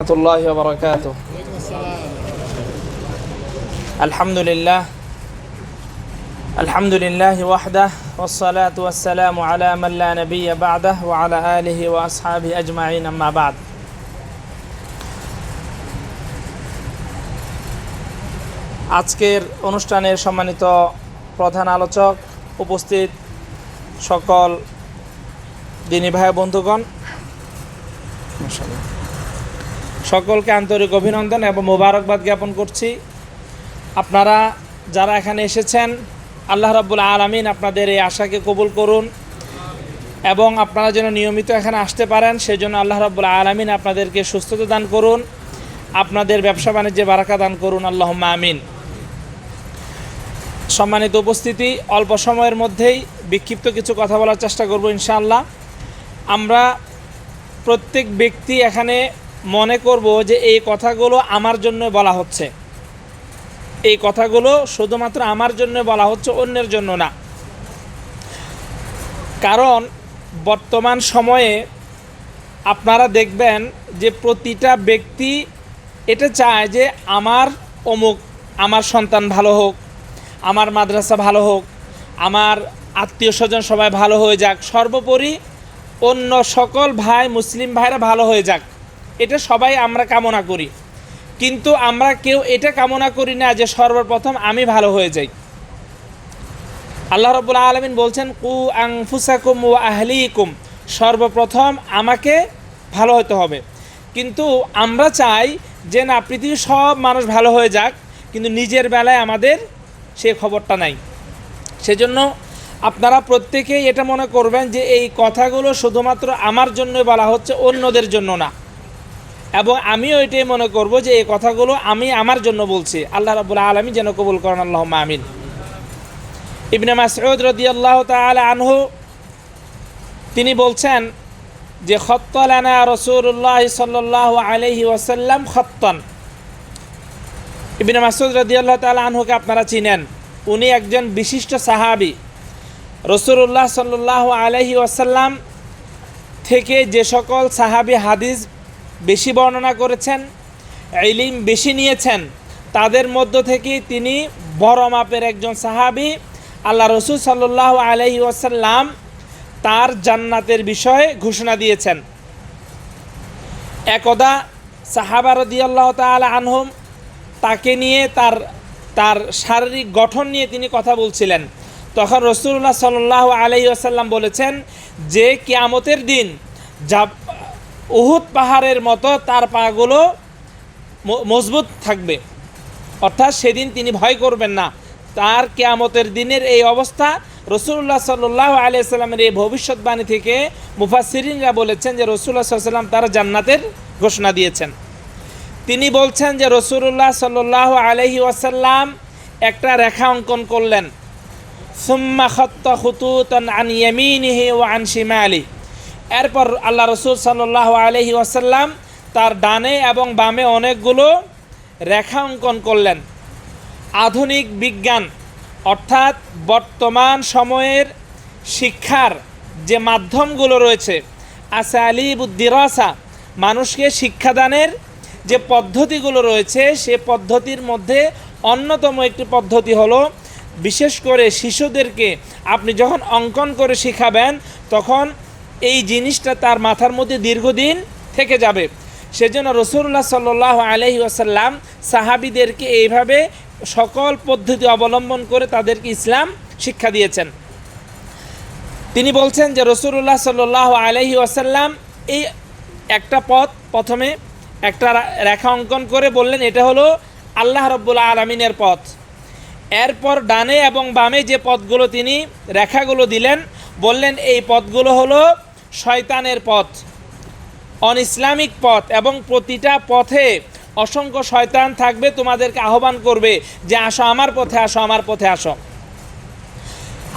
ورحمة الله وبركاته الحمد لله الحمد لله وحده والصلاة والسلام على من لا نبي بعده وعلى آله وأصحابه أجمعين أما بعد আজকের অনুষ্ঠানের সম্মানিত প্রধান আলোচক উপস্থিত সকল দিনী ভাই বন্ধুগণ মাশাআল্লাহ। সকলকে আন্তরিক অভিনন্দন এবং মোবারকবাদ জ্ঞাপন করছি। আপনারা যারা এখানে এসেছেন, আল্লাহ রাব্বুল আলমিন আপনাদের এই আশাকে কবুল করুন এবং আপনারা যেন নিয়মিত এখানে আসতে পারেন, সেজন্য আল্লাহ রাব্বুল আলমিন আপনাদেরকে সুস্থতা দান করুন, আপনাদের ব্যবসা বাণিজ্যে বারাকা দান করুন আল্লাহ আমিন। সম্মানিত উপস্থিতি, অল্প সময়ের মধ্যেই বিক্ষিপ্ত কিছু কথা বলার চেষ্টা করব ইনশাআল্লাহ। আমরা প্রত্যেক ব্যক্তি এখানে মনে করব যে এই কথাগুলো আমার জন্য বলা হচ্ছে। এই কথাগুলো শুধুমাত্র আমার জন্য বলা হচ্ছে, অন্যের জন্য না। কারণ বর্তমান সময়ে আপনারা দেখবেন যে প্রতিটা ব্যক্তি এটা চায় যে আমার অমুক, আমার সন্তান ভালো হোক, আমার মাদ্রাসা ভালো হোক, আমার আত্মীয় স্বজন সবাই ভালো হয়ে যাক, সর্বোপরি অন্য সকল ভাই মুসলিম ভাইরা ভালো হয়ে যাক। এটা সবাই আমরা কামনা করি। কিন্তু আমরা কেউ এটা কামনা করি না যে সর্বপ্রথম আমি ভালো হয়ে যাই। আল্লাহ রবুল্লা আলমিন বলছেন, কু আংফুসাকুম ও আহলিকুম। সর্বপ্রথম আমাকে ভালো হতে হবে। কিন্তু আমরা চাই যে, না, পৃথিবীর সব মানুষ ভালো হয়ে যাক, কিন্তু নিজের বেলায় আমাদের সে খবরটা নাই। সেজন্য আপনারা প্রত্যেকেই এটা মনে করবেন যে, এই কথাগুলো শুধুমাত্র আমার জন্য বলা হচ্ছে, অন্যদের জন্য না। এবং আমিও এটাই মনে করব যে এই কথাগুলো আমি আমার জন্য বলছি। আল্লাহ রাবুল আলমী যেন কবুল করেন আল্লাহ আমিন। ইবনে মাসউদ রদিয়াল্লাহ তাআলা আনহু, তিনি বলছেন যে, খত্তলানা রসুল্লাহ সাল্লাহ আলহি ওয়াসাল্লাম খত্তন। ইবিন মাসুদ রদিয়াল্লাহ তাআলা আনহুকে আপনারা চিনেন। উনি একজন বিশিষ্ট সাহাবি। রসুল্লাহ সাল্লাহ আলহি ওয়াসাল্লাম থেকে যে সকল সাহাবি হাদিস বেশি বর্ণনা করেছেন, ইলিম বেশি নিয়েছেন, তাদের মধ্য থেকে তিনি বড় মাপের একজন সাহাবি। আল্লাহ রসুল সাল্লাহ আলহি ওয়াসাল্লাম তার জান্নাতের বিষয়ে ঘোষণা দিয়েছেন। একদা সাহাবা রদিয়াল্লাহ তালা আনহম তাকে নিয়ে তার তার শারীরিক গঠন নিয়ে তিনি কথা বলছিলেন। তখন রসুল্লাহ সাল্লাহ আলহি আসাল্লাম বলেছেন যে কিয়ামতের দিন যা উহুদ পাহাড়ের মতো তার পাগুলো মজবুত থাকবে। অর্থাৎ সেদিন তিনি ভয় করবেন না। তার কেয়ামতের দিনের এই অবস্থা রসুল্লাহ সাল্লাহ আলিয়াল্লামের এই ভবিষ্যৎবাণী থেকে মুফাসিরিনরা বলেছেন যে রসুল্লাহ সাল্লাম তারা জান্নাতের ঘোষণা দিয়েছেন। তিনি বলছেন যে রসুল্লাহ সাল্লাহ আলহি ওয়াসাল্লাম একটা রেখা অঙ্কন করলেন। সুম্মা খত্ত হুতুতন আন ইয়ামিনিহি ও আন শিমালি। এরপর আল্লাহ রসুল সাল্লাহ আলহি ওয়াসাল্লাম তার ডানে এবং বামে অনেকগুলো রেখা অঙ্কন করলেন। আধুনিক বিজ্ঞান, অর্থাৎ বর্তমান সময়ের শিক্ষার যে মাধ্যমগুলো রয়েছে, আসালিবুদ্দিরাসা, মানুষকে শিক্ষাদানের যে পদ্ধতিগুলো রয়েছে, সে পদ্ধতির মধ্যে অন্যতম একটি পদ্ধতি হলো, বিশেষ করে শিশুদেরকে আপনি যখন অঙ্কন করে শিখাবেন, তখন এই জিনিসটা তার মাথার মধ্যে দীর্ঘদিন থেকে যাবে। সেজন্য রসুল্লাহ সাল্লাহ আলহি আসাল্লাম সাহাবিদেরকে এইভাবে সকল পদ্ধতি অবলম্বন করে তাদেরকে ইসলাম শিক্ষা দিয়েছেন। তিনি বলছেন যে রসুল্লাহ সাল্লাহ আলহি আসাল্লাম এই একটা পথ প্রথমে একটা রেখা অঙ্কন করে বললেন, এটা হলো আল্লাহ রব্বুল্লা আলমিনের পথ। এরপর ডানে এবং বামে যে পথগুলো তিনি রেখাগুলো দিলেন, বললেন এই পথগুলো হলো শয়তানের পথ অন ইসলামিক পথ এবং প্রতিটা পথে অসংখ্য শয়তান থাকবে, তোমাদেরকে আহ্বান করবে যে আসো আমার পথে, আসো আমার পথে, আসো।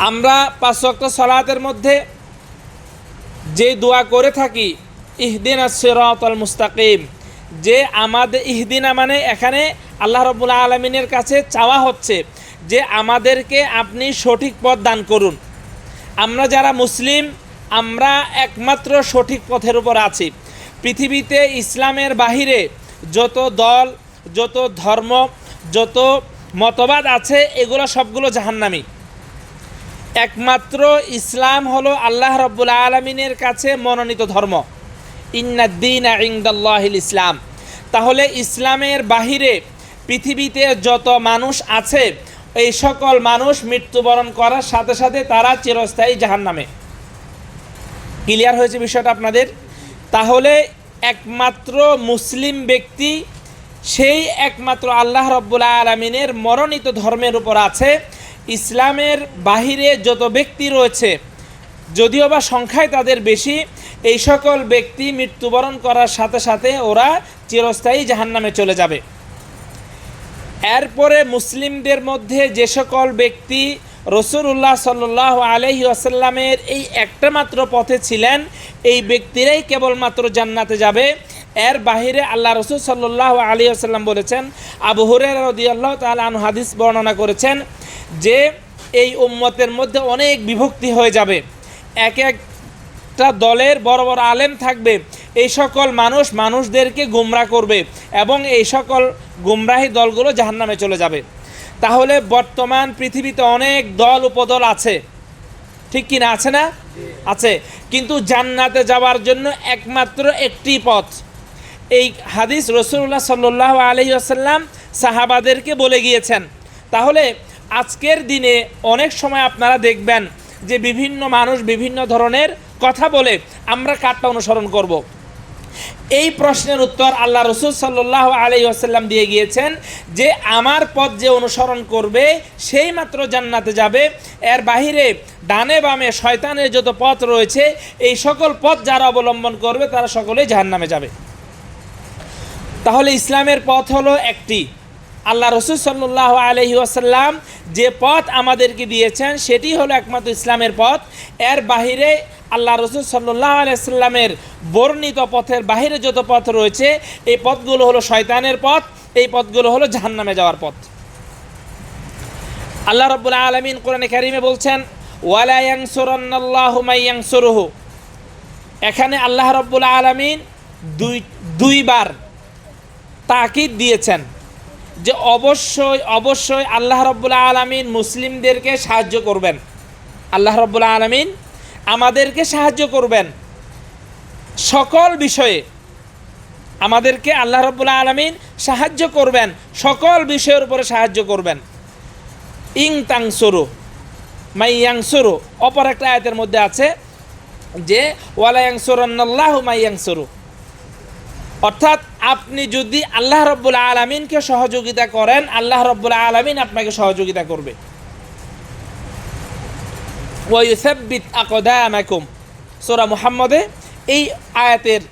আমরা পাঁচ ওয়াক্ত সলাতের মধ্যে যে দোয়া করে থাকি, ইহদিন সিরাতাল মুস্তাকিম, যে আমাদের ইহদিনা মানে এখানে আল্লাহ রবুল্লা আলমিনের কাছে চাওয়া হচ্ছে যে আমাদেরকে আপনি সঠিক পথ দান করুন। আমরা যারা মুসলিম আমরা একমাত্র সঠিক পথের উপর আছি। পৃথিবীতে ইসলামের বাহিরে যত দল, যত ধর্ম, যত মতবাদ আছে, এগুলো সবগুলো জাহান্নামী। একমাত্র ইসলাম হলো আল্লাহ রব্বুল আলমিনের কাছে মনোনীত ধর্ম। ইন্নাদ্দিন ইংদাল্লাহিল ইসলাম। তাহলে ইসলামের বাহিরে পৃথিবীতে যত মানুষ আছে, এই সকল মানুষ মৃত্যুবরণ করার সাথে সাথে তারা চিরস্থায়ী জাহান্নামে। ক্লিয়ার হয়েছে বিষয়টা আপনাদের? তাহলে একমাত্র মুসলিম ব্যক্তি, সেই একমাত্র আল্লাহ রব্বুল আলমিনের মনোনীত ধর্মের উপর আছে। ইসলামের বাহিরে যত ব্যক্তি রয়েছে, যদিও বা সংখ্যায় তাদের বেশি, এই সকল ব্যক্তি মৃত্যুবরণ করার সাথে সাথে ওরা চিরস্থায়ী জাহান্নামে চলে যাবে। এরপরে মুসলিমদের মধ্যে যে সকল ব্যক্তি রসুল্লাহ সাল্লাহ আলহি আসাল্লামের এই একটা মাত্র পথে ছিলেন, এই ব্যক্তিরাই কেবলমাত্র জান্নাতে যাবে। এর বাহিরে আল্লাহ রসুল সাল্লাহ আলী আসাল্লাম বলেছেন, আবু হুরের রদিয়াল্লাহ তাল আনু হাদিস বর্ণনা করেছেন যে, এই উম্মতের মধ্যে অনেক বিভক্তি হয়ে যাবে। এক একটা দলের বড় বড় আলেম থাকবে, এই সকল মানুষ মানুষদেরকে গুমরা করবে এবং এই সকল গুমরাহী দলগুলো জাহান্নামে চলে যাবে। তাহলে বর্তমান পৃথিবীতে অনেক দল উপদল আছে। ঠিক কি না আছে না? আছে। কিন্তু জান্নাতে যাওয়ার জন্য একমাত্র একটি পথ। এই হাদিস রসুল্লাহ সাল্লাহ আলহি আসাল্লাম সাহাবাদেরকে বলে গিয়েছেন। তাহলে আজকের দিনে অনেক সময় আপনারা দেখবেন যে বিভিন্ন মানুষ বিভিন্ন ধরনের কথা বলে আমরা কাঠটা অনুসরণ করব। এই প্রশ্নের উত্তর আল্লাহ রসুল সাল্লাহ আলি আসাল্লাম দিয়ে গিয়েছেন যে আমার পথ যে অনুসরণ করবে, সেই মাত্র জান্নাতে যাবে। এর বাহিরে ডানে বামে শয়তানের যত পথ রয়েছে, এই সকল পথ যারা অবলম্বন করবে, তারা সকলেই জাহান্নামে যাবে। তাহলে ইসলামের পথ হলো একটি। আল্লাহ রসুল সাল্লাহ আলহি আসাল্লাম যে পথ আমাদেরকে দিয়েছেন, সেটি হলো একমাত্র ইসলামের পথ। এর বাহিরে আল্লাহ রসুল সাল্লাহ আলাইসাল্লামের বর্ণিত পথের বাহিরে যত পথ রয়েছে, এই পথগুলো হলো শয়তানের পথ, এই পথগুলো হলো জাহান্নামে যাওয়ার পথ। আল্লাহ রব্বুল্লাহ আলমিন কোরআনে কারিমে বলছেন ওয়ালায়াং সুরন্নাল্লাহুমাইয়াং সুরুহু এখানে আল্লাহ রব্বুল্লাহ আলমিন দুই, দুইবার তাকিদ দিয়েছেন। যে অবশ্যই অবশ্যই আল্লাহ রব্বুল্লাহ আলমিন মুসলিমদেরকে সাহায্য করবেন। আল্লাহ রব্বুল্লাহ আলমিন আমাদেরকে সাহায্য করবেন। সকল বিষয়ে আমাদেরকে আল্লাহ রব্বুল্লাহ আলমিন সাহায্য করবেন। সকল বিষয়ের উপরে সাহায্য করবেন। ইং তাংসরু মাই ইয়াংসরু অপর একটা আয়তের মধ্যে আছে যে ওয়ালায়াংসরন্নাল্লাহ মাইয়াংসরু অর্থাৎ আপনি যদি আল্লাহ রব্বুল আলমিনকে সহযোগিতা করেন, আল্লাহ রব্বুল আলমিন আপনাকে সহযোগিতা করবে। ওয়ুসাব্বিত আকদামাকুম। সোরা মুহাম্মদে এই আয়াতের,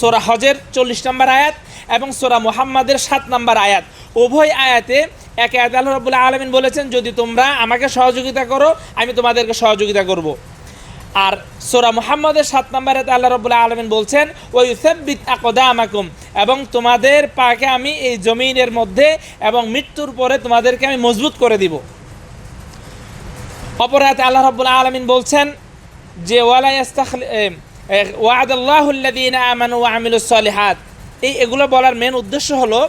সোরা হজের চল্লিশ নম্বর আয়াত এবং সোরা মুহাম্মাদের সাত নম্বর আয়াত। উভয় আয়াতে এক আয়াত আল্লাহ রব্বুল আলমিন বলেছেন, যদি তোমরা আমাকে সহযোগিতা করো, আমি তোমাদেরকে সহযোগিতা করব। আর সোরা মুহাম্মদের সাত নম্বরে আল্লাহ রবুল্লাহ আলমিন বলছেন ওই ইউসেবিত আকদামাকুম এবং তোমাদের পাকে আমি এই জমিনের মধ্যে এবং মৃত্যুর পরে তোমাদেরকে আমি মজবুত করে দিব। অপরাধ আল্লাহ রবুল্লাহ আলমিন বলছেন যে সলিহাত এই এগুলো বলার মেন উদ্দেশ্য হলো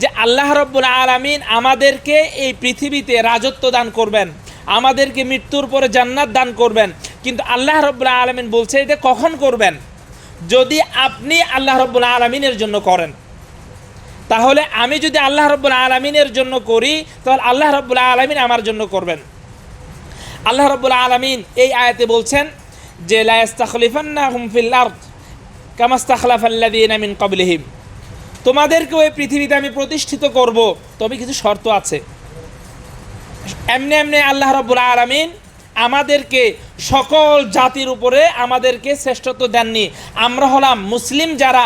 যে, আল্লাহ রব্বুল আলমিন আমাদেরকে এই পৃথিবীতে রাজত্ব দান করবেন, আমাদেরকে মৃত্যুর পরে জান্নাত দান করবেন কিন্তু আল্লাহ রব্বুল্লাহ আলমিন বলছে এটা কখন করবেন? যদি আপনি আল্লাহ রব্বুল্লাহ আলমিনের জন্য করেন। তাহলে আমি যদি আল্লাহ রব্বুল্লাহ আলমিনের জন্য করি, তাহলে আল্লাহ রব্বুল্লাহ আলমিন আমার জন্য করবেন। আল্লাহ রব্বুল্লাহ আলমিন এই আয়াতে বলছেন যে লাস্তাখলিফান্না হুমফিল আর্থ কবলিহিম তোমাদেরকে ওই পৃথিবীতে আমি প্রতিষ্ঠিত করব, তবে কিছু শর্ত আছে। এমনি এমনি আল্লাহ রব্বুল আলমিন আমাদেরকে সকল জাতির উপরে আমাদেরকে শ্রেষ্ঠত্ব দেননি। আমরা হলাম মুসলিম যারা,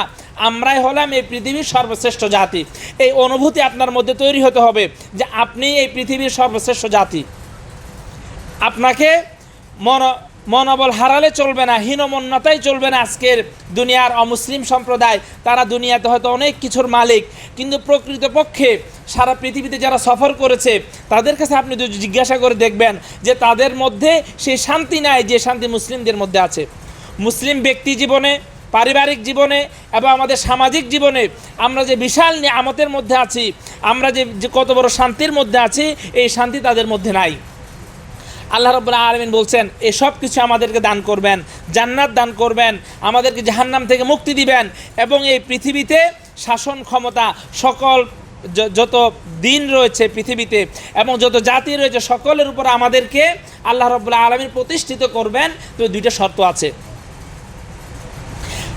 আমরাই হলাম এই পৃথিবীর সর্বশ্রেষ্ঠ জাতি। এই অনুভূতি আপনার মধ্যে তৈরি হতে হবে যে আপনি এই পৃথিবীর সর্বশ্রেষ্ঠ জাতি। আপনাকে মন মনোবল হারালে চলবে না হীনমন্যতাই চলবে না আজকের দুনিয়ার অমুসলিম সম্প্রদায়। তারা দুনিয়াতে হয়তো অনেক কিছুর মালিক, কিন্তু প্রকৃতপক্ষে সারা পৃথিবীতে যারা সফর করেছে, তাদের কাছে আপনি যদি জিজ্ঞাসা করে দেখবেন যে তাদের মধ্যে সেই শান্তি নাই যে শান্তি মুসলিমদের মধ্যে আছে। মুসলিম ব্যক্তি জীবনে, পারিবারিক জীবনে এবং আমাদের সামাজিক জীবনে আমরা যে বিশাল নিয়ামতের মধ্যে আছি, আমরা যে কত বড় শান্তির মধ্যে আছি, এই শান্তি তাদের মধ্যে নাই। আল্লাহ রব্বুল্লাহ আলমিন বলছেন এসব কিছু আমাদেরকে দান করবেন, জান্নাত দান করবেন, আমাদেরকে জাহান্নাম থেকে মুক্তি দিবেন এবং এই পৃথিবীতে শাসন ক্ষমতা সকল যত দিন রয়েছে পৃথিবীতে এবং যত জাতি রয়েছে সকলের উপর আমাদেরকে আল্লাহ রব্বুল্লাহ আলমিন প্রতিষ্ঠিত করবেন। তো দুইটা শর্ত আছে।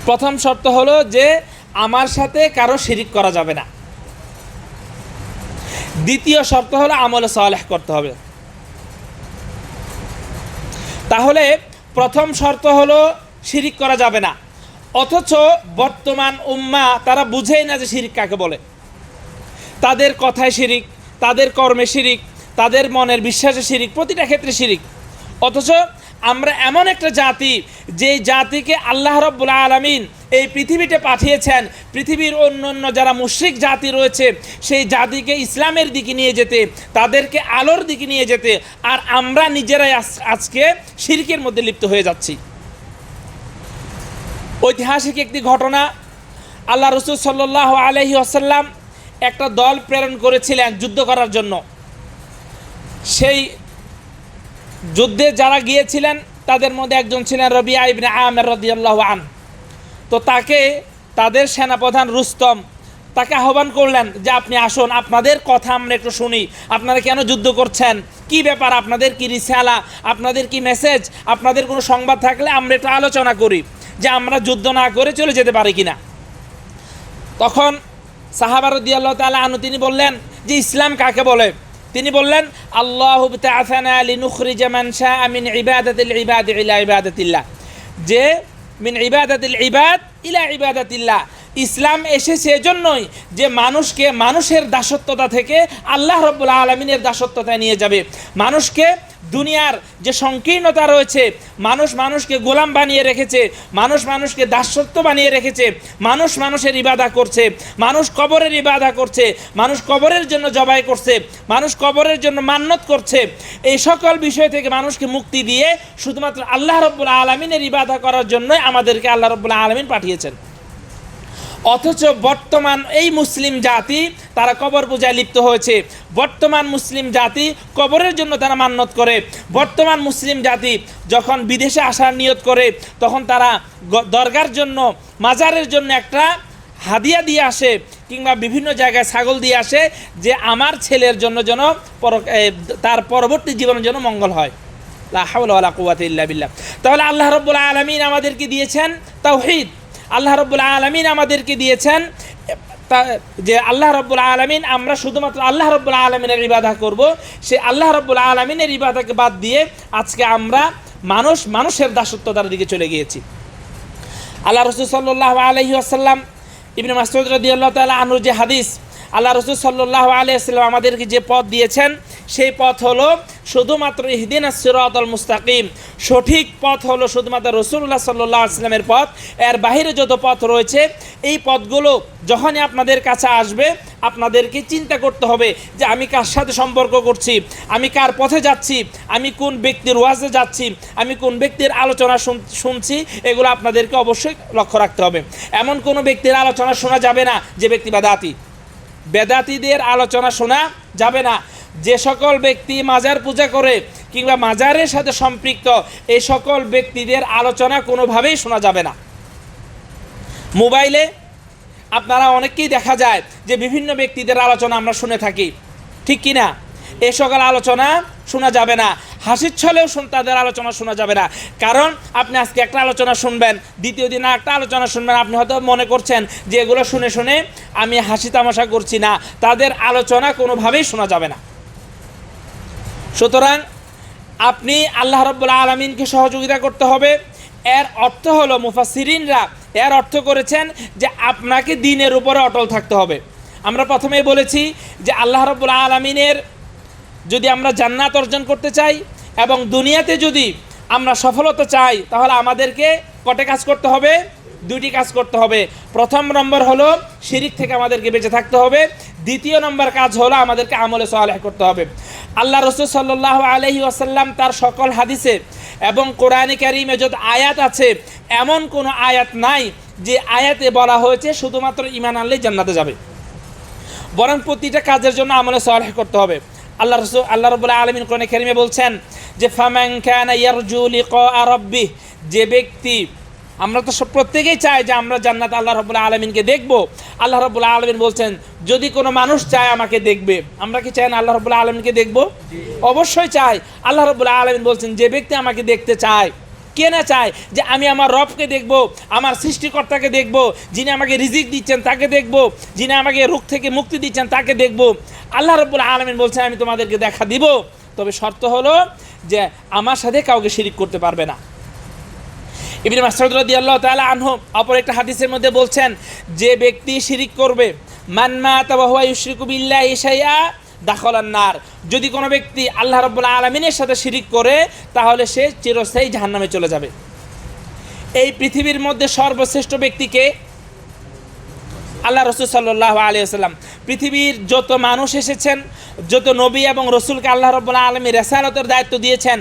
প্রথম শর্ত হলো যে, আমার সাথে কারও শিরিক করা যাবে না। দ্বিতীয় শর্ত হলো আমলে সালেহ করতে হবে। তাহলে প্রথম শর্ত হলো শিরিক করা যাবে না। অথচ বর্তমান উম্মা তারা বুঝেই না যে শিরিক কাকে বলে। তাদের কথায় শিরিক, তাদের কর্মে শিরিক, তাদের মনের বিশ্বাসে শিরিক, প্রতিটা ক্ষেত্রে শিরিক। অথচ আমরা এমন একটা জাতি, যে জাতিকে আল্লাহ রব্বুল আলমিন এই পৃথিবীতে পাঠিয়েছেন। পৃথিবীর অন্য অন্য যারা মুশ্রিক জাতি রয়েছে, সেই জাতিকে ইসলামের দিকে নিয়ে যেতে, তাদেরকে আলোর দিকে নিয়ে যেতে, আর আমরা নিজেরাই আজ- আজকে শিরকের মধ্যে লিপ্ত হয়ে যাচ্ছি। ঐতিহাসিক একটি ঘটনা, আল্লাহ রসুল সাল্লাহ আলহি আসাল্লাম একটা দল প্রেরণ করেছিলেন যুদ্ধ করার জন্য। সেই যুদ্ধে যারা গিয়েছিলেন, তাদের মধ্যে একজন ছিলেন রবিয়া ইবনে আমের রদিয়াল্লাহ আন তো তাকে, তাদের সেনাপ্রধান রুস্তম, তাকে আহ্বান করলেন যে আপনি আসুন, আপনাদের কথা আমরা একটু শুনি, আপনারা কেন যুদ্ধ করছেন, কি ব্যাপার, আপনাদের কি রিসালা, আপনাদের কি মেসেজ, আপনাদের কোনো সংবাদ থাকলে আমরা একটু আলোচনা করি, যে আমরা যুদ্ধ না করে চলে যেতে পারি কি না তখন সাহাবারদিয়াল্লাহ তালা আনু তিনি বললেন যে ইসলাম কাকে বলে? তিনি বললেন, আল্লাহ আমিন ইবাদ যে, মিন ইবাদ ইলা ইবাদাতিল্লাহ। ইসলাম এসেছে এজন্যই যে মানুষকে মানুষের দাসত্বতা থেকে আল্লাহ রব্বুল আলমিনের দাসত্বতায় নিয়ে যাবে। মানুষকে দুনিয়ার যে সংকীর্ণতা রয়েছে, মানুষ মানুষকে গোলাম বানিয়ে রেখেছে, মানুষ মানুষকে দাসত্ব বানিয়ে রেখেছে, মানুষ মানুষের ইবাদা করছে, মানুষ কবরের ইবাদা করছে, মানুষ কবরের জন্য জবাই করছে, মানুষ কবরের জন্য মান্যত করছে। এই সকল বিষয় থেকে মানুষকে মুক্তি দিয়ে শুধুমাত্র আল্লাহ রব্বুল্লা আলমিনের ইবাদা করার জন্যই আমাদেরকে আল্লাহ রব্বুল্লা আলমিন পাঠিয়েছেন। অথচ বর্তমান এই মুসলিম জাতি তারা কবর পূজায় লিপ্ত হয়েছে। বর্তমান মুসলিম জাতি কবরের জন্য তারা মান্যত করে। বর্তমান মুসলিম জাতি যখন বিদেশে আসার নিয়ত করে, তখন তারা দরগার জন্য, মাজারের জন্য একটা হাদিয়া দিয়ে আসে কিংবা বিভিন্ন জায়গায় ছাগল দিয়ে আসে যে আমার ছেলের জন্য যেন তার পরবর্তী জীবনের জন্য মঙ্গল হয়। লা হাওলা ওয়ালা কুওয়াতা ইল্লা বিল্লাহ। তাহলে আল্লাহ রাব্বুল আলামিন আমাদেরকে দিয়েছেন তাওহীদ। আল্লাহ রব্বুল আলমিন আমাদেরকে দিয়েছেন যে আল্লাহ রব্বুল আলমিন আমরা শুধুমাত্র আল্লাহ রব্বুল আলমিনের ইবাদা করব, সে আল্লাহ রব্বুল আলমিনের ইবাদাকে বাদ দিয়ে আজকে আমরা মানুষ, মানুষের দাসত্বতার দিকে চলে গিয়েছি। আল্লাহ রসুল সাল্লাহ আলহি আসাল্লাম ইবনে মাসুদ রদি আল্লাহ তালা আনুর যে হাদিস আল্লাহ রসুল সাল্লাহ আলিয়াল্লাম আমাদেরকে যে পথ দিয়েছেন, সেই পথ হলো শুধুমাত্র ইহদিন সিরাতল মুস্তাকিম। সঠিক পথ হলো শুধুমাত্র রসুল্লাহ সাল্লাহ আসলামের পথ। এর বাহিরে যত পথ রয়েছে, এই পথগুলো যখনই আপনাদের কাছে আসবে, আপনাদেরকে চিন্তা করতে হবে যে আমি কার সাথে সম্পর্ক করছি, আমি কার পথে যাচ্ছি, আমি কোন ব্যক্তির ওয়াজে যাচ্ছি, আমি কোন ব্যক্তির আলোচনা শুন- শুনছি, এগুলো আপনাদেরকে অবশ্যই লক্ষ্য রাখতে হবে। এমন কোনো ব্যক্তির আলোচনা শোনা যাবে না যে ব্যক্তি বেদাতি বেদাতিদের আলোচনা শোনা যাবে না। যে সকল ব্যক্তি মাজার পূজা করে কিংবা মাজারের সাথে সম্পৃক্ত, এই সকল ব্যক্তিদের আলোচনা কোনোভাবেই শোনা যাবে না। মোবাইলে আপনারা অনেককেই দেখা যায় যে বিভিন্ন ব্যক্তিদের আলোচনা আমরা শুনে থাকি। ঠিক কি না এ সকল আলোচনা শোনা যাবে না। হাসির ছলেও তাদের আলোচনা শোনা যাবে না। কারণ আপনি আজকে একটা আলোচনা শুনবেন, দ্বিতীয় দিন একটা আলোচনা শুনবেন, আপনি হয়তো মনে করছেন যে এগুলো শুনে শুনে আমি হাসি তামাশা করছি না। তাদের আলোচনা কোনোভাবেই শোনা যাবে না। সুতরাং আপনি আল্লাহ রব্বুল্লা আলমিনকে সহযোগিতা করতে হবে। এর অর্থ হলো মুফাসিরিনরা এর অর্থ করেছেন যে আপনাকে দিনের উপরে অটল থাকতে হবে। আমরা প্রথমেই বলেছি যে আল্লাহ রব্বুল্লা আলমিনের যদি আমরা জান্নাত অর্জন করতে চাই এবং দুনিয়াতে যদি আমরা সফলতা চাই, তাহলে আমাদেরকে কটে কাজ করতে হবে? দুইটি কাজ করতে হবে। প্রথম নম্বর হলো শিরিক থেকে আমাদেরকে বেঁচে থাকতে হবে। দ্বিতীয় নম্বর কাজ হলো আমাদেরকে আমলে সালেহ করতে হবে। আল্লাহ রসুল সাল্লাহ আলহি আসাল্লাম তার সকল হাদিসে এবং কোরআনে কারিমে যত আয়াত আছে, এমন কোনো আয়াত নাই যে আয়াতে বলা হয়েছে শুধুমাত্র ইমান আনলেই জান্নাতে যাবে। বরং প্রতিটা কাজের জন্য আমলে সলেহ করতে হবে। আল্লাহ রসুল আল্লাহ রবুল্লাহ আলমিন কোরআনে খেরিমে বলছেন যে ফামান খান ইয়ারজু আরব্বি রাব্বি যে ব্যক্তি আমরা তো সব প্রত্যেকেই চাই যে আমরা জান্নাত আল্লাহ রবুল্লাহ আলমিনকে দেখব। আল্লাহ রবুল্লাহ আলমিন বলছেন যদি কোনো মানুষ চায় আমাকে দেখবে আমরা কি চাই না আল্লাহ রবুল্লাহ আলমিনকে দেখব? অবশ্যই চাই। আল্লাহ রবুল্লাহ আলমিন বলছেন যে ব্যক্তি আমাকে দেখতে চায় কে না চায় যে আমি আমার রবকে দেখব, আমার সৃষ্টিকর্তাকে দেখব, যিনি আমাকে রিজিক দিচ্ছেন তাকে দেখব, যিনি আমাকে রোগ থেকে মুক্তি দিচ্ছেন তাকে দেখব। আল্লাহ রব্বুল আলমিন বলছেন আমি তোমাদেরকে দেখা দিব। তবে শর্ত হলো যে আমার সাথে কাউকে শিরিক করতে পারবে না। ইবিন মাসউদ আল্লাহ তাআলা আনহু অপর একটা হাদিসের মধ্যে বলছেন, যে ব্যক্তি শিরিক করবে, মান মাতা ওয়া হুয়া ইউশরিকু বিল্লাহি শাইআ দাখলান নার। যদি কোনো ব্যক্তি আল্লাহ রাব্বুল আলামিনের সাথে শিরিক করে, তাহলে সে চিরস্থায়ী জাহান্নামে চলে যাবে। এই পৃথিবীর মধ্যে সর্বশ্রেষ্ঠ ব্যক্তিকে আল্লাহ রসুল সাল্লাহ আলিয়াল্লাম পৃথিবীর যত মানুষ এসেছেন, যত নবী এবং রসুলকে আল্লাহ রব্বুল্লাহ আলমী রেসালতের দায়িত্ব দিয়েছেন,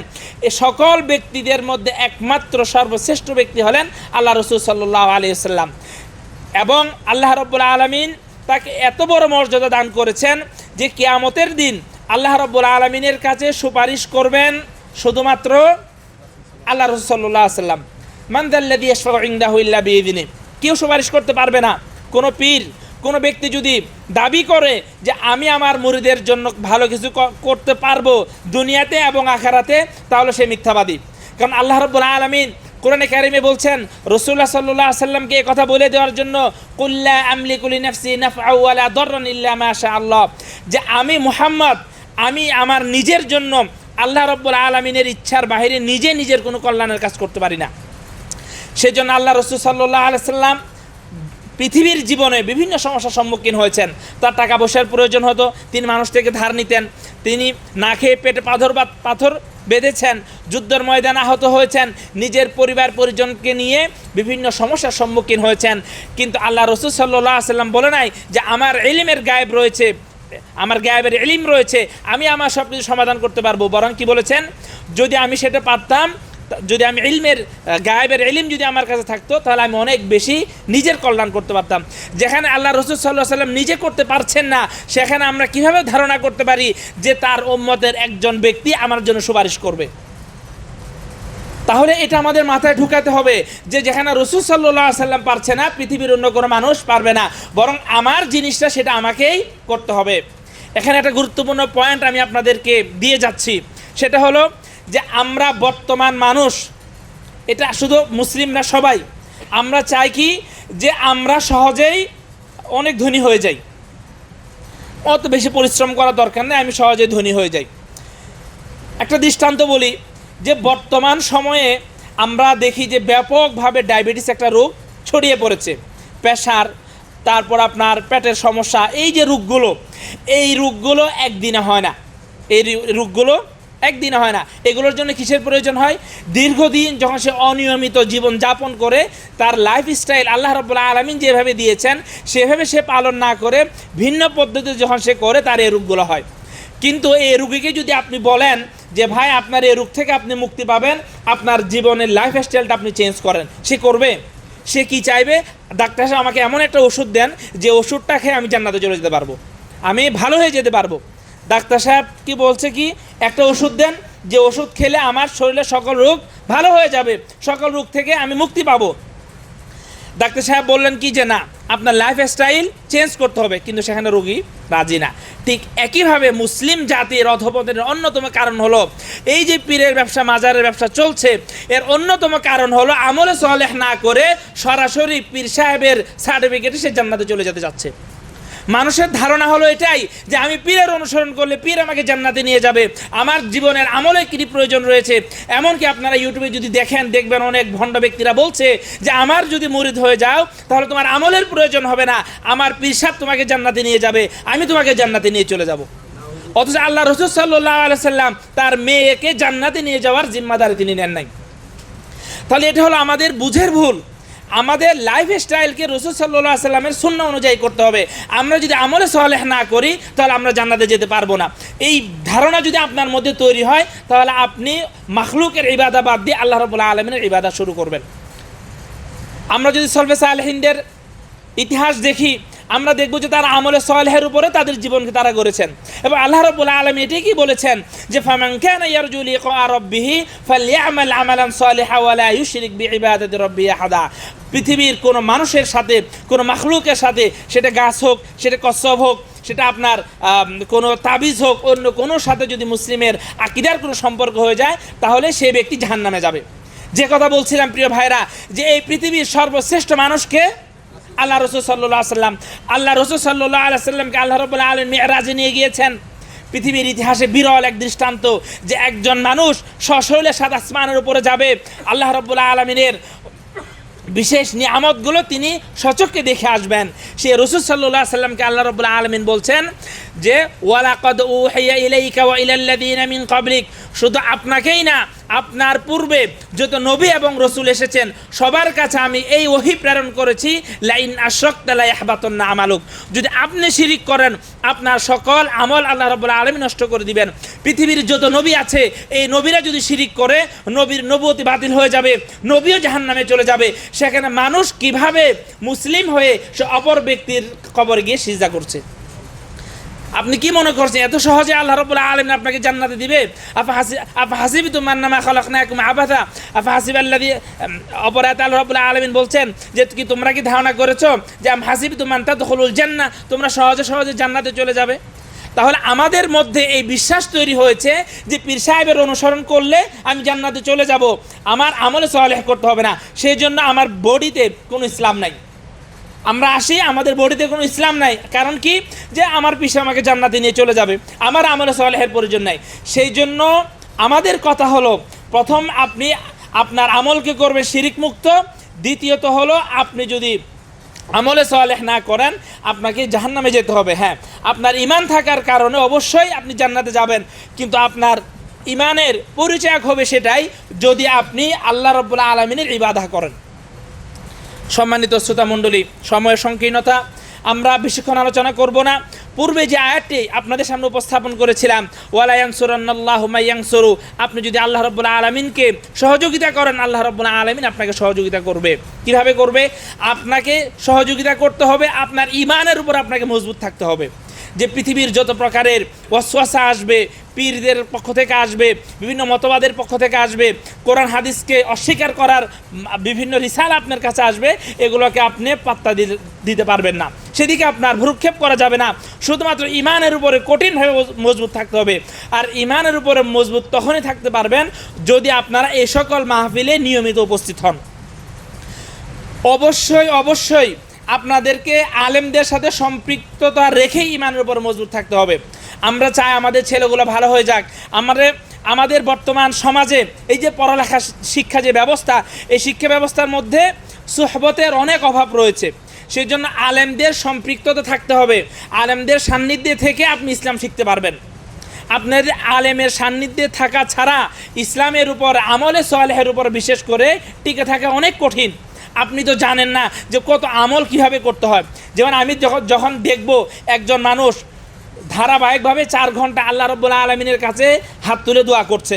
এ সকল ব্যক্তিদের মধ্যে একমাত্র সর্বশ্রেষ্ঠ ব্যক্তি হলেন আল্লাহ রসুল সাল্লাহ আলিয়াল্লাম এবং আল্লাহ রব্বুল্লাহ আলমিন তাকে এত বড় মর্যাদা দান করেছেন যে কেয়ামতের দিন আল্লাহ রব্বুল আলমিনের কাছে সুপারিশ করবেন শুধুমাত্র আল্লাহ রসুল্লাহ সাল্লাম। মান্দাল্লাদি ইন্দা বিদিনে কেউ সুপারিশ করতে পারবে না। কোনো পীর, কোনো ব্যক্তি যদি দাবি করে যে আমি আমার মুরিদের জন্য ভালো কিছু করতে পারব দুনিয়াতে এবং আখারাতে, তাহলে সে মিথ্যাবাদী। কারণ আল্লাহ রব্বুল আলমিন কোরআনে কারিমে বলছেন রসুল্লাহ সাল্লাহ সাল্লামকে কথা বলে দেওয়ার জন্য কুল্লা আমলি কুলি নাফসি নাফআওয়ালা দর্রন ইল্লা মাশা আল্লাহ। যে আমি মুহাম্মদ, আমি আমার নিজের জন্য আল্লাহ রব্বুল আলমিনের ইচ্ছার বাহিরে নিজে নিজের কোনো কল্যাণের কাজ করতে পারি না। সেজন্য আল্লাহ রসুল সাল্লাহ আলাইসাল্লাম পৃথিবীর জীবনে বিভিন্ন সমস্যার সম্মুখীন হয়েছেন। তার টাকা পয়সার প্রয়োজন হতো, তিনি মানুষ থেকে ধার নিতেন, তিনি না খেয়ে পেটে পাথর বা পাথর বেঁধেছেন, যুদ্ধের ময়দান আহত হয়েছেন, নিজের পরিবার পরিজনকে নিয়ে বিভিন্ন সমস্যার সম্মুখীন হয়েছেন। কিন্তু আল্লাহ রসুল সাল্লাহ সাল্লাম বলে নাই যে আমার এলিমের গায়েব রয়েছে, আমার গায়েবের এলিম রয়েছে, আমি আমার সব কিছু সমাধান করতে পারব। বরং কি বলেছেন? যদি আমি সেটা পারতাম যদি আমি ইলমের গায়েবের ইলিম যদি আমার কাছে থাকতো, তাহলে আমি অনেক বেশি নিজের কল্যাণ করতে পারতাম। যেখানে আল্লাহ রসুল সাল্লাহ সাল্লাম নিজে করতে পারছেন না, সেখানে আমরা কীভাবে ধারণা করতে পারি যে তার ওম্মতের একজন ব্যক্তি আমার জন্য সুপারিশ করবে? তাহলে এটা আমাদের মাথায় ঢুকাতে হবে যে যেখানে রসুল সাল্লাহ সাল্লাম পারছে না, পৃথিবীর অন্য কোনো মানুষ পারবে না। বরং আমার জিনিসটা সেটা আমাকেই করতে হবে। এখানে একটা গুরুত্বপূর্ণ পয়েন্ট আমি আপনাদেরকে দিয়ে যাচ্ছি। সেটা হলো যে আমরা বর্তমান মানুষ, এটা শুধু মুসলিম না সবাই। আমরা চাই কি যে আমরা সহজেই অনেক ধনী হয়ে যাই। অত বেশি পরিশ্রম করার দরকার নেই, আমি সহজেই ধনী হয়ে যাই। একটা দৃষ্টান্ত বলি যে বর্তমান সময়ে আমরা দেখি যে ব্যাপকভাবে ডায়াবেটিস একটা রোগ ছড়িয়ে পড়েছে। প্রেশার, তারপর আপনার পেটের সমস্যা, এই যে রোগগুলো, এই রোগগুলো একদিনে হয় না। এই রোগগুলো একদিনে হয় না। এগুলোর জন্য কিসের প্রয়োজন হয়? দীর্ঘদিন যখন সে অনিয়মিত জীবন যাপন করে, তার লাইফস্টাইল আল্লাহ রব্বুল্লাহ আলমিন যেভাবে দিয়েছেন, সেভাবে সে পালন না করে, ভিন্ন পদ্ধতিতে যখন সে করে, তার এই রোগগুলো হয়। কিন্তু এই রুগীকে যদি আপনি বলেন যে, ভাই, আপনার এই রোগ থেকে আপনি মুক্তি পাবেন, আপনার জীবনের লাইফ স্টাইলটা আপনি চেঞ্জ করেন। সে করবে। সে কি চাইবে? ডাক্তার সাহেব আমাকে এমন একটা ওষুধ দেন যে, ওষুধটা খেয়ে আমি জান্নাতে চলে যেতে পারব। আমি ভালো হয়ে যেতে পারব। ডাক্তার সাহেব কি বলছে কি? একটা ওষুধ দেন, যে ওষুধ খেলে আমার শরীরে সকল রোগ ভালো হয়ে যাবে, সকল রোগ থেকে আমি মুক্তি পাবো। ডাক্তার সাহেব বললেন কি যে না, আপনার লাইফ স্টাইল চেঞ্জ করতে হবে, কিন্তু সেখানে রোগী রাজি না। ঠিক একইভাবে মুসলিম জাতির অধপতনের অন্যতম কারণ হলো, এই যে পীরের ব্যবসা, মাজারের ব্যবসা চলছে, এর অন্যতম কারণ হলো আমলে সলেহ না করে সরাসরি পীর সাহেবের সার্টিফিকেটে সে জান্নাতে চলে যেতে যাচ্ছে। মানুষের ধারণা হলো এটাই যে আমি পীরের অনুসরণ করলে পীর আমাকে জান্নাতে নিয়ে যাবে। আমার জীবনের আমলে কি প্রয়োজন রয়েছে? এমনকি আপনারা ইউটিউবে যদি দেখেন, দেখবেন অনেক ভণ্ড ব্যক্তিরা বলছে যে, আমার যদি মুরিদ হয়ে যাও, তাহলে তোমার আমলের প্রয়োজন হবে না। আমার পীর সাহেব তোমাকে জান্নাতে নিয়ে যাবে। আমি তোমাকে জান্নাতে নিয়ে চলে যাব। অথচ আল্লাহ রসুল সাল্লাহ আলাইসাল্লাম তার মেয়েকে জান্নাতে নিয়ে যাওয়ার জিম্মাদারি তিনি নেন নাই। তাহলে এটা হলো আমাদের বুঝের ভুল। আমাদের লাইফ স্টাইলকে রসুল সাল্লাহ সাল্লামের শূন্য অনুযায়ী করতে হবে। আমরা যদি আমলে সলেহ না করি, তাহলে আমরা জান্নাতে যেতে পারব না। এই ধারণা যদি আপনার মধ্যে তৈরি হয়, তাহলে আপনি মাখলুকের ইবাদা বাদ দিয়ে আল্লাহ রবুল্লাহ আলমিনের ইবাদা শুরু করবেন। আমরা যদি সলফে সালহিনদের ইতিহাস দেখি আমরা দেখব যে তারা আমলে সলেহের উপরে তাদের জীবনকে তারা গড়েছেন। এবং আল্লাহ রব্বুল আলম এটি কি বলেছেন যে পৃথিবীর কোনো মানুষের সাথে, কোনো মাখলুকের সাথে সেটা গাছ হোক, সেটা কচ্ছপ হোক, সেটা আপনার কোনো তাবিজ হোক, অন্য কোনো সাথে যদি মুসলিমের আকিদার কোনো সম্পর্ক হয়ে যায়, তাহলে সেই ব্যক্তি জাহান্নামে যাবে। যে কথা বলছিলাম প্রিয় ভাইরা, যে এই পৃথিবীর সর্বশ্রেষ্ঠ মানুষকে আল্লাহ রসুল সাল্লাহ সাল্লাম, আল্লাহ রসুল সাল্লাহ আল্লাহ সাল্লামকে আল্লাহ রবুল্লাহ আলম মেয়েরাজে নিয়ে গিয়েছেন। পৃথিবীর ইতিহাসে বিরল এক দৃষ্টান্ত যে একজন মানুষ সশৈলে সাত আসমানের উপরে যাবে, আল্লাহ রব্বুল্লাহ আলমিনের বিশেষ নিয়ামতগুলো তিনি সচককে দেখে আসবেন। সে রসুল সাল্লাহ সাল্লামকে আল্লাহ রবুল্লাহ আলমিন বলছেন যে, ওয়ালাকদ উহাইয়া ইলাইকা ওয়া ইলাল্লাযীনা মিন ক্বাবলিক। শুধু আপনাকেই না, আপনার পূর্বে যত নবী এবং রসুল এসেছেন, সবার কাছে আমি এই ওহি প্রেরণ করেছি, লাইন আশরাকতা লা ইয়াহবাতুন্না আমালুক। যদি আপনি শিরিক করেন, আপনার সকল আমল আল্লাহ রাব্বুল আলামিন নষ্ট করে দিবেন। পৃথিবীর যত নবী আছে, এই নবীরা যদি শিরিক করে, নবীর নবুয়তি বাতিল হয়ে যাবে, নবীও জাহান্নামে চলে যাবে। সেখানে মানুষ কীভাবে মুসলিম হয়ে সে অপর ব্যক্তির কবরে গিয়ে সিজদা করছে? আপনি কি মনে করছেন? এত সহজে আল্লাহ রবুল্লাহ আলম আপনাকে জান্নাতে দিবে? আফা হাসি আফা হাসিবি তো মান্নামা খালাকুম আবাথা আফা হাসিব আল্লাদি অপরাধ আল্লাহ রবুল্লাহ আলমিন বলছেন যে, কি তোমরা কি ধারণা করেছ যে, আম হাসিবি তো মানতা তো হলুল জান্না তোমরা সহজে সহজে জান্নাতে চলে যাবে। তাহলে আমাদের মধ্যে এই বিশ্বাস তৈরি হয়েছে যে, পীর সাহেবের অনুসরণ করলে আমি জান্নাতে চলে যাব। আমার আমলে সলেহ করতে হবে না। সেই জন্য আমার বডিতে কোনো ইসলাম নাই। আমরা আসি, আমাদের বডিতে কোনো ইসলাম নাই। কারণ কি? যে আমার পিসে আমাকে জান্নাতে নিয়ে চলে যাবে। আমার আমলে সলেহের প্রয়োজন নাই। সেই জন্য আমাদের কথা হলো, প্রথম আপনি আপনার আমলকে করবেন শিরিক মুক্ত। দ্বিতীয়ত হলো, আপনি যদি আমলে সলেহ না করেন, আপনাকে জাহান্নামে যেতে হবে। হ্যাঁ আপনার ইমান থাকার কারণে অবশ্যই আপনি জান্নাতে যাবেন। কিন্তু আপনার ইমানের পরিচয় হবে সেটাই যদি আপনি আল্লাহ রব্বুল্লাহ আলমিনের ইবাদা করেন। সম্মানিত শ্রোতা মণ্ডলী, সময়ের সংকীর্ণতা, আমরা বেশিক্ষণ আলোচনা করব না। পূর্বে যে আয়াতটি আপনাদের সামনে উপস্থাপন করেছিলাম ওয়ালায়াংসুরান্নাল্লাহ মাইয়াংসরু আপনি যদি আল্লাহ রব্বুল্লাহ আলমিনকে সহযোগিতা করেন, আল্লাহ রব্বুল্লাহ আলমিন আপনাকে সহযোগিতা করবে। কীভাবে করবে? আপনাকে সহযোগিতা করতে হবে, আপনার ইমানের উপর আপনাকে মজবুত থাকতে হবে। যে পৃথিবীর যত প্রকারের অশ্বাসা আসবে পীরদের পক্ষ থেকে আসবে, বিভিন্ন মতবাদের পক্ষ থেকে আসবে, কোরআন হাদিসকে অস্বীকার করার বিভিন্ন রিসাল আপনার কাছে আসবে, এগুলোকে আপনি পাত্তা দিতে- পারবেন না। সেদিকে আপনার ভ্রুক্ষেপ করা যাবে না। শুধুমাত্র ইমানের উপরে কঠিনভাবে মজবুত থাকতে হবে। আর ইমানের উপরে মজবুত তখনই থাকতে পারবেন যদি আপনারা এই সকল মাহফিলে নিয়মিত উপস্থিত হন। অবশ্যই অবশ্যই আপনাদেরকে আলেমদের সাথে সম্পৃক্ততা রেখেই ইমানের উপর মজবুত থাকতে হবে। আমরা চাই আমাদের ছেলেগুলো ভালো হয়ে যাক। আমাদের আমাদের বর্তমান সমাজে এই যে পড়ালেখা শিক্ষা যে ব্যবস্থা, এই শিক্ষা ব্যবস্থার মধ্যে সুহবতের অনেক অভাব রয়েছে। সেই জন্য আলেমদের সম্পৃক্ততা থাকতে হবে। আলেমদের সান্নিধ্যে থেকে আপনি ইসলাম শিখতে পারবেন। আপনার আলেমের সান্নিধ্যে থাকা ছাড়া ইসলামের উপর, আমলে সোয়ালেহের উপর বিশেষ করে টিকে থাকা অনেক কঠিন। আপনি তো জানেন না যে কত আমল কীভাবে করতে হয়। যেমন আমি যখন যখন দেখব একজন মানুষ ধারাবাহিকভাবে চার ঘণ্টা আল্লাহ রব্বুল্লাহ আলমিনের কাছে হাত তুলে দোয়া করছে।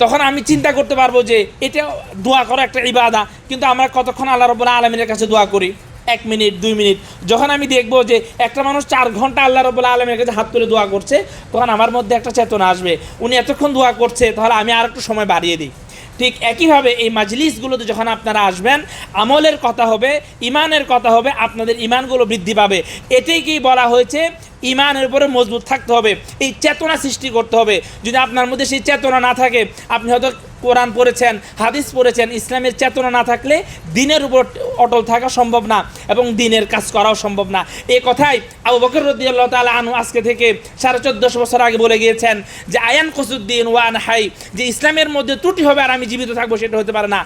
তখন আমি চিন্তা করতে পারব যে এটা দোয়া করা একটা ইবাদা, কিন্তু আমরা কতক্ষণ আল্লাহ রব্বুল্লাহ আলমিনের কাছে দোয়া করি? এক মিনিট, দুই মিনিট। যখন আমি দেখব যে একটা মানুষ চার ঘণ্টা আল্লাহ রব্বুল্লাহ আলমের কাছে হাত তুলে দোয়া করছে, তখন আমার মধ্যে একটা চেতনা আসবে। উনি এতক্ষণ দোয়া করছে, তাহলে আমি আর একটু সময় বাড়িয়ে দিই। ঠিক একইভাবে এই মাজলিসগুলোতে যখন আপনারা আসবেন, আমলের কথা হবে ইমানের কথা হবে, আপনাদের ইমানগুলো বৃদ্ধি পাবে। এটাই কি বলা হয়েছে ইমানের উপরে মজবুত থাকতে হবে। এই চেতনা সৃষ্টি করতে হবে। যদি আপনার মধ্যে সেই চেতনা না থাকে, আপনি হয়তো কোরআন পড়েছেন, হাদিস পড়েছেন, ইসলামের চেতনা না থাকলে দিনের উপর অটল থাকা সম্ভব না এবং দিনের কাজ করাও সম্ভব না। এই কথাই আবু বকর রদিয়াল্লাহ তালা আনু আজকে থেকে সাড়ে চোদ্দশো বছর আগে বলে গিয়েছেন যে, আয়ান কসুদ্দিন ওয়ান হাই যে ইসলামের মধ্যে ত্রুটি হবে আর আমি জীবিত থাকব সেটা হতে পারে না।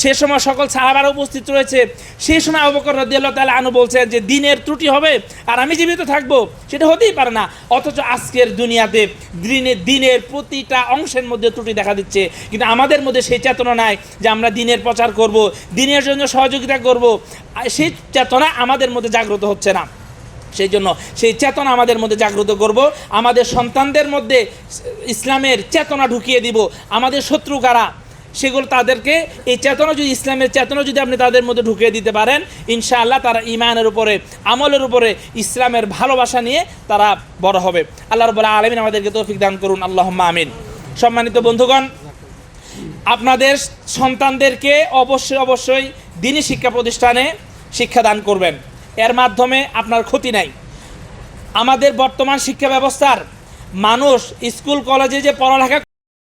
সে সময় সকল সাহাবারা উপস্থিত রয়েছে সেই সময় আবু বকর রদিয়াল্লাহ তালা আনু বলছেন যে, দিনের ত্রুটি হবে আর আমি জীবিত থাকব সেটা হতেই পারে না। অথচ আজকের দুনিয়াতে দিনের দিনের প্রতিটা অংশের মধ্যে ত্রুটি দেখা দিচ্ছে। কিন্তু আমাদের মধ্যে সেই চেতনা নাই যে আমরা দিনের প্রচার করব, দিনের জন্য সহযোগিতা করব। সেই চেতনা আমাদের মধ্যে জাগ্রত হচ্ছে না। সেই জন্য সেই চেতনা আমাদের মধ্যে জাগ্রত করব। আমাদের সন্তানদের মধ্যে ইসলামের চেতনা ঢুকিয়ে দিব। আমাদের শত্রু কারা সেগুলো তাদেরকে, এই চেতনা যদি, ইসলামের চেতনা যদি আপনি তাদের মধ্যে ঢুকিয়ে দিতে পারেন, ইনশাআল্লাহ তারা ইমানের উপরে, আমলের উপরে ইসলামের ভালোবাসা নিয়ে তারা বড় হবে। আল্লাহ রবুল্লাহ আলমিন আমাদেরকে তৌফিক দান করুন। আল্লাহ আমিন। সম্মানিত বন্ধুগণ আপনাদের সন্তানদেরকে অবশ্যই অবশ্যই দিনই শিক্ষা প্রতিষ্ঠানে শিক্ষাদান করবেন। এর মাধ্যমে আপনার ক্ষতি নাই। আমাদের বর্তমান শিক্ষা ব্যবস্থার মানুষ স্কুল, কলেজে যে পড়ালেখা